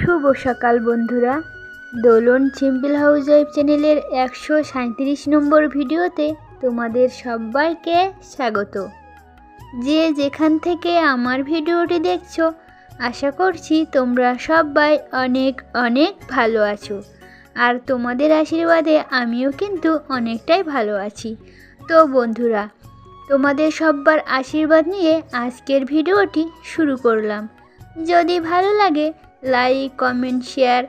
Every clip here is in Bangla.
শুভ সকাল, বন্ধুরা। দোলন সিম্পল হাউস ওয়াইফ চ্যানেলের একশো সাঁত্রিশ নম্বর ভিডিওতে তোমাদের সবাইকে স্বাগত। যে যেখান থেকে আমার ভিডিওটি দেখছ, আশা করছি তোমরা সবাই অনেক অনেক ভালো আছো। আর তোমাদের আশীর্বাদে আমিও কিন্তু অনেকটাই ভালো আছি। তো বন্ধুরা, তোমাদের সব্বার আশীর্বাদ নিয়ে আজকের ভিডিওটি শুরু করলাম। যদি ভালো লাগে লাইক কমেন্ট শেয়ার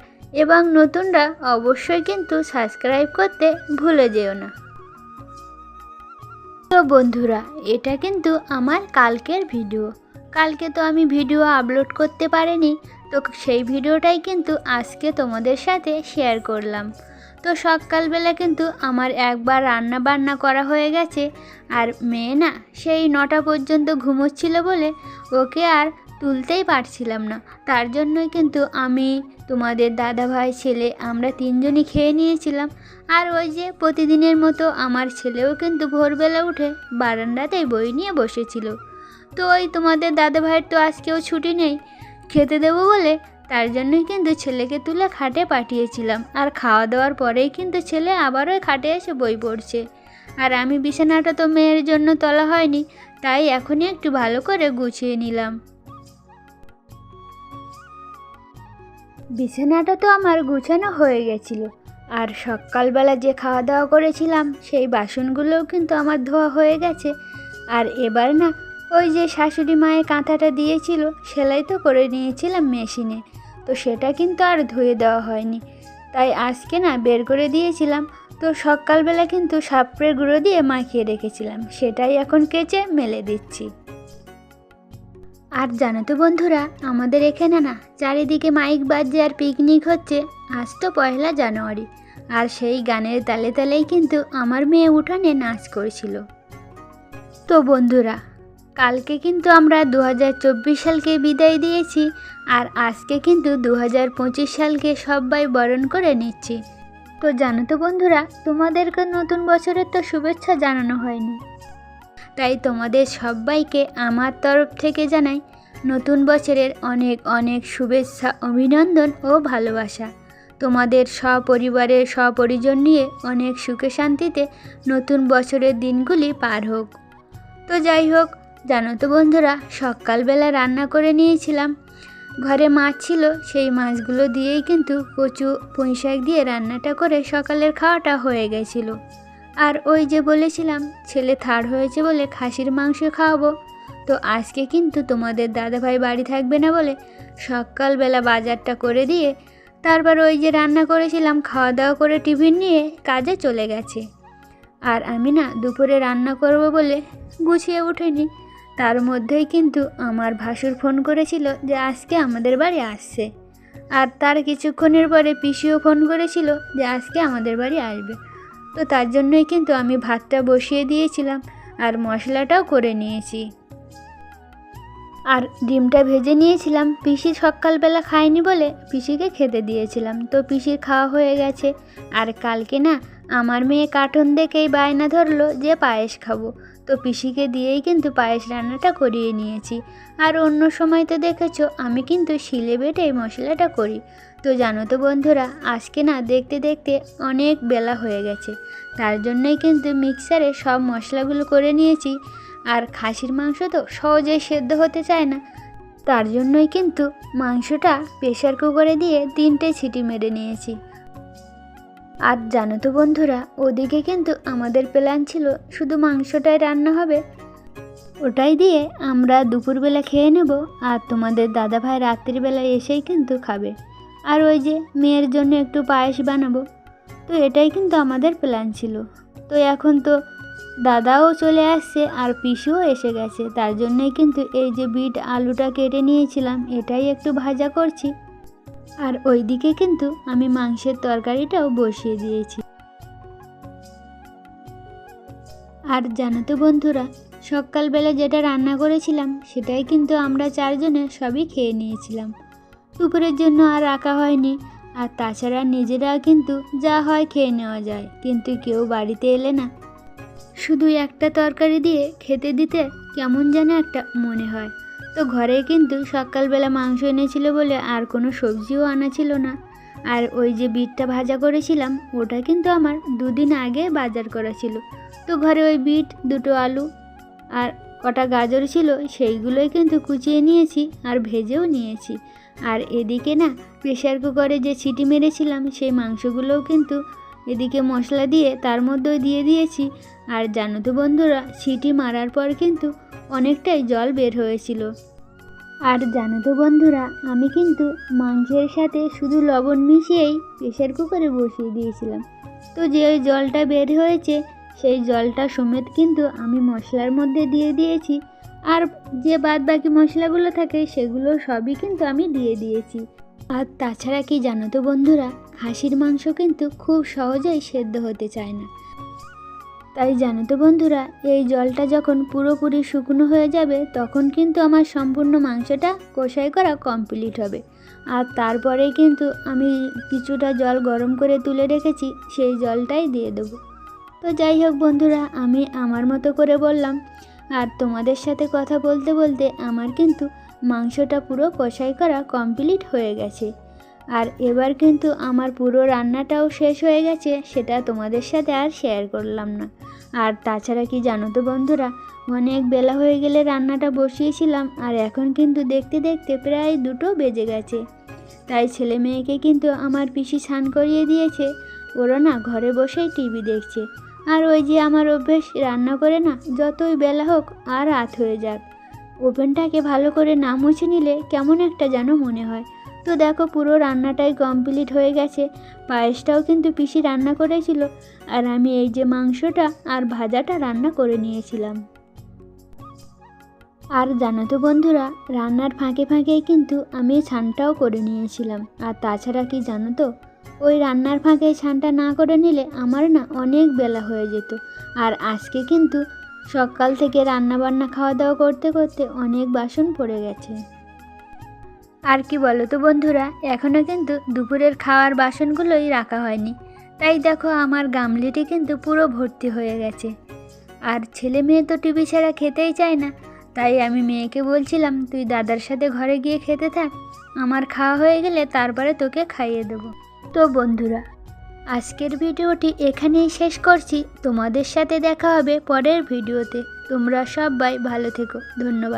এবং নতুনরা অবশ্যই কিন্তু সাবস্ক্রাইব করতে ভুলে যেও না। তো বন্ধুরা, এটা কিন্তু আমার কালকের ভিডিও কালকে তো আমি ভিডিও আপলোড করতে পারিনি, তো সেই ভিডিওটাই কিন্তু আজকে তোমাদের সাথে শেয়ার করলাম। তো সকালবেলা কিন্তু আমার একবার রান্না বান্না করা হয়ে গেছে, আর মেয়ে না সেই নটা পর্যন্ত ঘুমোচ্ছিল বলে ওকে আর তুলতেই পারছিলাম না। তার জন্যই কিন্তু আমি, তোমাদের দাদা ভাই ছেলে আমরা তিনজনই খেয়ে নিয়েছিলাম। আর ওই যে প্রতিদিনের মতো আমার ছেলেও কিন্তু ভোরবেলা উঠে বারান্দাতেই বই নিয়ে বসেছিল। তো ওই তোমাদের দাদা ভাইয়ের তো আজকেও ছুটি নেই, খেতে দেবো বলে তার জন্যই কিন্তু ছেলেকে তুলে খাটে পাঠিয়েছিলাম। আর খাওয়া দাওয়ার পরেই কিন্তু ছেলে আবারও খাটে এসে বই পড়ছে। আর আমি বিছানাটা তো মেয়ের জন্য তোলা হয়নি, তাই এখনই একটু ভালো করে গুছিয়ে নিলাম। বিছানাটা তো আমার গুছানো হয়ে গেছিল। আর সকালবেলা যে খাওয়া দাওয়া করেছিলাম, সেই বাসনগুলোও কিন্তু আমার ধোয়া হয়ে গেছে। আর এবার না, ওই যে শাশুড়ি মায়ের কাঁথাটা দিয়েছিল, সেলাই তো করে নিয়েছিলাম মেশিনে। তো সেটা কিন্তু আর ধুয়ে দেওয়া হয়নি। তাই আজকে না বের করে দিয়েছিলাম। তো সকালবেলা কিন্তু সাপড়ের গুঁড়ো দিয়ে মাখিয়ে রেখেছিলাম। সেটাই এখন কেচে মেলে দিচ্ছি। আর জানো তো বন্ধুরা, আমাদের এখানে না চারিদিকে মাইক বাজছে আর পিকনিক হচ্ছে। আজ তো পয়লা জানুয়ারি, আর সেই গানের তালে তালেই কিন্তু আমার মেয়ে উঠানে নাচ করছিল। তো বন্ধুরা, কালকে কিন্তু আমরা দু হাজার চব্বিশ সালকে বিদায় দিয়েছি, আর আজকে কিন্তু দু হাজার পঁচিশ সালকে সবাই বরণ করে নিচ্ছি। তো জানো তো বন্ধুরা, তোমাদেরকে নতুন বছরের তো শুভেচ্ছা জানানো হয়নি। তাই তোমাদের সবাইকে আমার তরফ থেকে জানাই নতুন বছরের অনেক অনেক শুভেচ্ছা, অভিনন্দন ও ভালোবাসা। তোমাদের সপরিবারের সপরিজন নিয়ে অনেক সুখে শান্তিতে নতুন বছরের দিনগুলি পার হোক। তো যাই হোক, জানো তো বন্ধুরা, সকালবেলা রান্না করে নিয়েছিলাম। ঘরে মাছ ছিল, সেই মাছগুলো দিয়েই কিন্তু কচু পুঁই শাক দিয়ে রান্নাটা করে সকালের খাওয়াটা হয়ে গেছিল। আর ওই যে বলেছিলাম, ছেলে থার্ড হয়েছে বলে খাসির মাংস খাওয়াবো। তো আজকে কিন্তু তোমাদের দাদাভাই বাড়ি থাকবে না বলে সকালবেলা বাজারটা করে দিয়ে তারপর ওই যে রান্না করেছিলাম খাওয়া দাওয়া করে টিফিন নিয়ে কাজে চলে গেছে। আর আমি না দুপুরে রান্না করব বলে গুছিয়ে উঠিনি। তার মধ্যেই কিন্তু আমার ভাসুর ফোন করেছিল যে আজকে আমাদের বাড়ি আসছে। আর তার কিছুক্ষণের পরে পিসিও ফোন করেছিল যে আজকে আমাদের বাড়ি আসবে। তো তার জন্যই কিন্তু আমি ভাতটা বসিয়ে দিয়েছিলাম আর মশলাটাও করে নিয়েছি। আর ডিমটা ভেজে নিয়েছিলাম। পিসি সকালবেলা খায়নি বলে পিসিকে খেতে দিয়েছিলাম। তো পিসির খাওয়া হয়ে গেছে। আর কালকে না আমার মেয়ে কার্টুন দেখেই বায়না ধরলো যে পায়েস খাব। তো পিসিকে দিয়েই কিন্তু পায়েস রান্নাটা করিয়ে নিয়েছি। আর অন্য সময় তো দেখেছ, আমি কিন্তু শিলে বেটে এই মশলাটা করি। তো জানো তো বন্ধুরা, আজকে না দেখতে দেখতে অনেক বেলা হয়ে গেছে। তার জন্যই কিন্তু মিক্সারে সব মশলাগুলো করে নিয়েছি। আর খাসির মাংস তো সহজেই সেদ্ধ হতে চায় না। তার জন্যই কিন্তু মাংসটা প্রেশার কুকারে দিয়ে তিনটে ছিটি মেরে নিয়েছি। আর জানো তো বন্ধুরা, ওদিকে কিন্তু আমাদের প্ল্যান ছিল শুধু মাংসটাই রান্না হবে। ওটাই দিয়ে আমরা দুপুরবেলা খেয়ে নেব আর তোমাদের দাদা ভাই রাত্রিবেলায় এসেই কিন্তু খাবে। আর ওই যে মেয়ের জন্য একটু পায়েস বানাবো, তো এটাই কিন্তু আমাদের প্ল্যান ছিল। তো এখন তো দাদাও চলে আসছে আর পিসিও এসে গেছে, তার জন্যই কিন্তু এই যে বিট আলুটা কেটে নিয়েছিলাম, এটাই একটু ভাজা করছি। আর ওইদিকে কিন্তু আমি মাংসের তরকারিটাও বসিয়ে দিয়েছি। আর জানো তো বন্ধুরা, সকালবেলা যেটা রান্না করেছিলাম, সেটাই কিন্তু আমরা চারজনে সবই খেয়ে নিয়েছিলাম। দুপুরের জন্য আর রাখা হয়নি, আর তাছাড়া নিজেরা কিন্তু যা হয় খেয়ে নেওয়া যায়, কিন্তু কেউ বাড়িতে এলে না। শুধু একটা তরকারি দিয়ে খেতে দিতে কেমন যেন একটা মনে হয়। তো ঘরে কিন্তু সকালবেলা মাংস এনেছিল বলে আর কোনো সবজিও আনা ছিল না। আর ওই যে বিটটা ভাজা করেছিলাম, ওটা কিন্তু আমার দুদিন আগে বাজার করা ছিল। তো ঘরে ওই বিট, দুটো আলু আর কটা গাজর ছিল, সেইগুলোই কিন্তু কুচিয়ে নিয়েছি আর ভেজেও নিয়েছি। আর এদিকে না প্রেশার কুকারে যে সিটি মেরেছিলাম, সেই মাংসগুলোও কিন্তু এদিকে মশলা দিয়ে তার মধ্যেও দিয়ে দিয়েছি। আর জানো তো বন্ধুরা সিটি মারার পর কিন্তু অনেকটাই জল বের হয়েছিল। আর জানো তো বন্ধুরা, আমি কিন্তু মাংসের সাথে শুধু লবণ মিশিয়েই প্রেশার কুকারে বসিয়ে দিয়েছিলাম। তো যে ওই জলটা বের হয়েছে, সেই জলটা সমেত কিন্তু আমি মশলার মধ্যে দিয়ে দিয়েছি। আর যে বাদ বাকি মশলাগুলো থাকে, সেগুলো সবই কিন্তু আমি দিয়ে দিয়েছি। আর তাছাড়া কি জানো তো বন্ধুরা, খাসির মাংস কিন্তু খুব সহজেই সেদ্ধ হতে চায় না। তাই জানো তো বন্ধুরা, এই জলটা যখন পুরোপুরি শুকনো হয়ে যাবে, তখন কিন্তু আমার সম্পূর্ণ মাংসটা কষাই করা কমপ্লিট হবে। আর তারপরে কিন্তু আমি কিছুটা জল গরম করে তুলে রেখেছি, সেই জলটাই দিয়ে দেবো। তো যাই হোক বন্ধুরা, আমি আমার মতো করে বললাম। আর তোমাদের সাথে কথা বলতে বলতে আমার কিন্তু মাংসটা পুরো কষাই করা কমপ্লিট হয়ে গেছে। আর এবার কিন্তু আমার পুরো রান্নাটাও শেষ হয়ে গেছে, সেটা তোমাদের সাথে আর শেয়ার করলাম না। আর তাছাড়া কি জানো তো বন্ধুরা, অনেক বেলা হয়ে গেলে রান্নাটা বসিয়েছিলাম, আর এখন কিন্তু দেখতে দেখতে প্রায় দুটো বেজে গেছে। তাই ছেলে মেয়েকে কিন্তু আমার পিসি স্নান করিয়ে দিয়েছে, ওরা না ঘরে বসেই টিভি দেখছে। আর ওই যে আমার অভ্যেস, রান্না করে না, যতই বেলা হোক আর রাত হয়ে যাক। ওভেনটাকে ভালো করে না মুছে নিলে কেমন একটা যেন মনে হয়। তো দেখো পুরো রান্নাটাই কমপ্লিট হয়ে গেছে। পায়েসটাও কিন্তু পিসি রান্না করেছিল। আর আমি এই যে মাংসটা আর ভাজাটা রান্না করে নিয়েছিলাম। আর জানো তো বন্ধুরা, রান্নার ফাঁকে ফাঁকেই কিন্তু আমি ছানটাও করে নিয়েছিলাম। আর তাছাড়া কি জানো তো, ওই রান্নার ফাঁকে ছানটা না করে নিলে আমার না অনেক বেলা হয়ে যেত। আর আজকে কিন্তু সকাল থেকে রান্না বান্না খাওয়া দাওয়া করতে করতে অনেক বাসন পড়ে গেছে। আর কি বলো তো বন্ধুরা এখনও কিন্তু দুপুরের খাওয়ার বাসনগুলোই রাখা হয়নি। তাই দেখো আমার গামলিটি কিন্তু পুরো ভর্তি হয়ে গেছে। আর ছেলে মেয়ে তো টিভি ছাড়া খেতেই চায় না, তাই আমি মেয়েকে বলছিলাম, তুই দাদার সাথে ঘরে গিয়ে খেতে থাক, আমার খাওয়া হয়ে গেলে তারপরে তোকে খাইয়ে দেবো। তো বন্ধুরা, আজকের ভিডিওটি এখানেই শেষ করছি। তোমাদের সাথে দেখা হবে পরের ভিডিওতে। তোমরা সবাই ভালো থেকো। ধন্যবাদ।